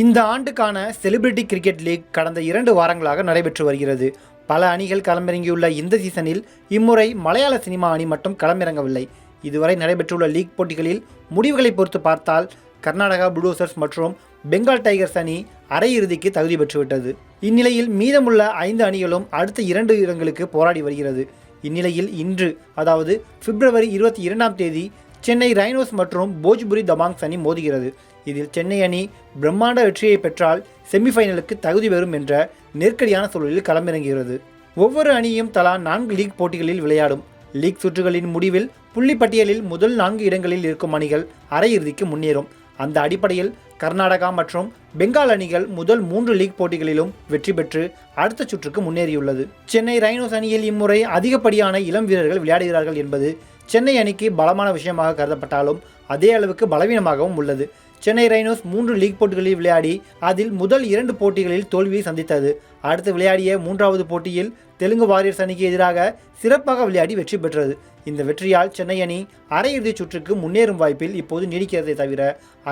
இந்த ஆண்டுக்கான celebrity cricket league கடந்த இரண்டு வாரங்களாக நடைபெற்று வருகிறது. பல அணிகள் களமிறங்கியுள்ள இந்த சீசனில் இம்முறை மலையாள சினிமா அணி மட்டும் களமிறங்கவில்லை. இதுவரை நடைபெற்றுள்ள லீக் போட்டிகளில் முடிவுகளை பொறுத்து பார்த்தால் கர்நாடகா புளூசர்ஸ் மற்றும் பெங்கால் டைகர்ஸ் அணி அரையிறுதிக்கு தகுதி பெற்றுவிட்டது. இந்நிலையில் மீதமுள்ள ஐந்து அணிகளும் அடுத்த இரண்டு இடங்களுக்கு போராடி வருகிறது. இந்நிலையில் இன்று அதாவது பிப்ரவரி இருபத்தி இரண்டாம் தேதி சென்னை ரைனோஸ் மற்றும் போஜ்புரி தபாங்ஸ் அணி மோதுகிறது. இதில் சென்னை அணி பிரம்மாண்ட வெற்றியை பெற்றால் செமிஃபைனலுக்கு தகுதி பெறும் என்ற நெருக்கடியான சூழலில் களமிறங்குகிறது. ஒவ்வொரு அணியும் தலா நான்கு லீக் போட்டிகளில் விளையாடும். லீக் சுற்றுகளின் முடிவில் புள்ளிப்பட்டியலில் முதல் நான்கு இடங்களில் இருக்கும் அணிகள் அரையிறுதிக்கு முன்னேறும். அந்த அடிப்படையில் கர்நாடகா மற்றும் பெங்கால் அணிகள் முதல் மூன்று லீக் போட்டிகளிலும் வெற்றி பெற்று அடுத்த சுற்றுக்கு முன்னேறியுள்ளது. சென்னை ரைனோஸ் அணியில் இம்முறை அதிகப்படியான இளம் வீரர்கள் விளையாடுகிறார்கள் என்பது சென்னை அணிக்கு பலமான விஷயமாக கருதப்பட்டாலும் அதே அளவுக்கு பலவீனமாகவும் உள்ளது. சென்னை ரைனோஸ் மூன்று லீக் போட்டிகளில் விளையாடி அதில் முதல் இரண்டு போட்டிகளில் தோல்வியை சந்தித்தது. அடுத்து விளையாடிய மூன்றாவது போட்டியில் தெலுங்கு வாரியர்ஸ் அணிக்கு எதிராக சிறப்பாக விளையாடி வெற்றி பெற்றது. இந்த வெற்றியால் சென்னை அணி அரையிறுதிச் சுற்றுக்கு முன்னேறும் வாய்ப்பில் இப்போது நீடிக்கிறதை தவிர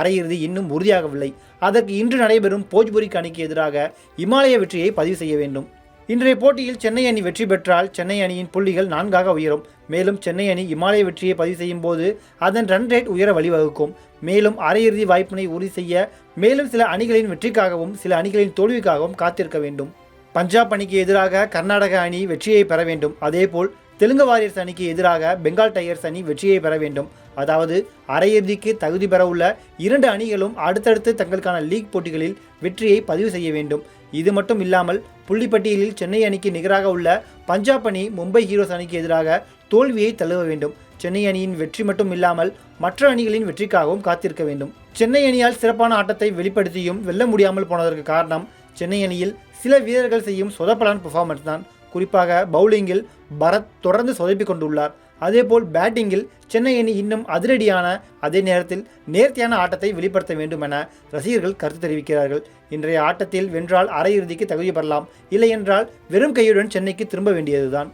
அரையிறுதி இன்னும் உறுதியாகவில்லை. அதற்கு இன்று நடைபெறும் போஜ்புரிக்கு அணிக்கு எதிராக இமாலய வெற்றியை பதிவு செய்ய வேண்டும். இன்றைய போட்டியில் சென்னை அணி வெற்றி பெற்றால் சென்னை அணியின் புள்ளிகள் நான்காக உயரும். மேலும் சென்னை அணி இமாலய வெற்றியை பதிவு செய்யும் போது அதன் ரன் ரேட் உயர வழிவகுக்கும். மேலும் அரையிறுதி வாய்ப்பினை உறுதி செய்ய மேலும் சில அணிகளின் வெற்றிக்காகவும் சில அணிகளின் தோல்விக்காகவும் காத்திருக்க வேண்டும். பஞ்சாப் அணிக்கு எதிராக கர்நாடக அணி வெற்றியை பெற வேண்டும். அதேபோல் தெலுங்கு வாரியர்ஸ் அணிக்கு எதிராக பெங்கால் டைகர்ஸ் அணி வெற்றியை பெற வேண்டும். அதாவது அரையிறுதிக்கு தகுதி பெற உள்ள இரண்டு அணிகளும் அடுத்தடுத்து தங்களுக்கான லீக் போட்டிகளில் வெற்றியை பதிவு செய்ய வேண்டும். இது மட்டும் இல்லாமல் புள்ளிப்பட்டியலில் சென்னை அணிக்கு நிகராக உள்ள பஞ்சாப் அணி மும்பை ஹீரோஸ் அணிக்கு எதிராக தோல்வியை தழுவ வேண்டும். சென்னை அணியின் வெற்றி மட்டும் இல்லாமல் மற்ற அணிகளின் வெற்றிக்காகவும் காத்திருக்க வேண்டும். சென்னை அணியால் சிறப்பான ஆட்டத்தை வெளிப்படுத்தியும் வெல்ல முடியாமல் போனதற்கு காரணம் சென்னை அணியில் சில வீரர்கள் செய்யும் சொதப்பலான பெர்ஃபார்மன்ஸ் தான். குறிப்பாக பவுலிங்கில் பரத் தொடர்ந்து சொதப்பிக் கொண்டுள்ளார். அதேபோல் பேட்டிங்கில் சென்னை அணி இன்னும் அதிரடியான அதே நேரத்தில் நேர்த்தியான ஆட்டத்தை வெளிப்படுத்த வேண்டும் என ரசிகர்கள் கருத்து தெரிவிக்கிறார்கள். இன்றைய ஆட்டத்தில் வென்றால் அரையிறுதிக்கு தகுதி பெறலாம். இல்லையென்றால் வெறும் கையுடன் சென்னைக்கு திரும்ப வேண்டியதுதான்.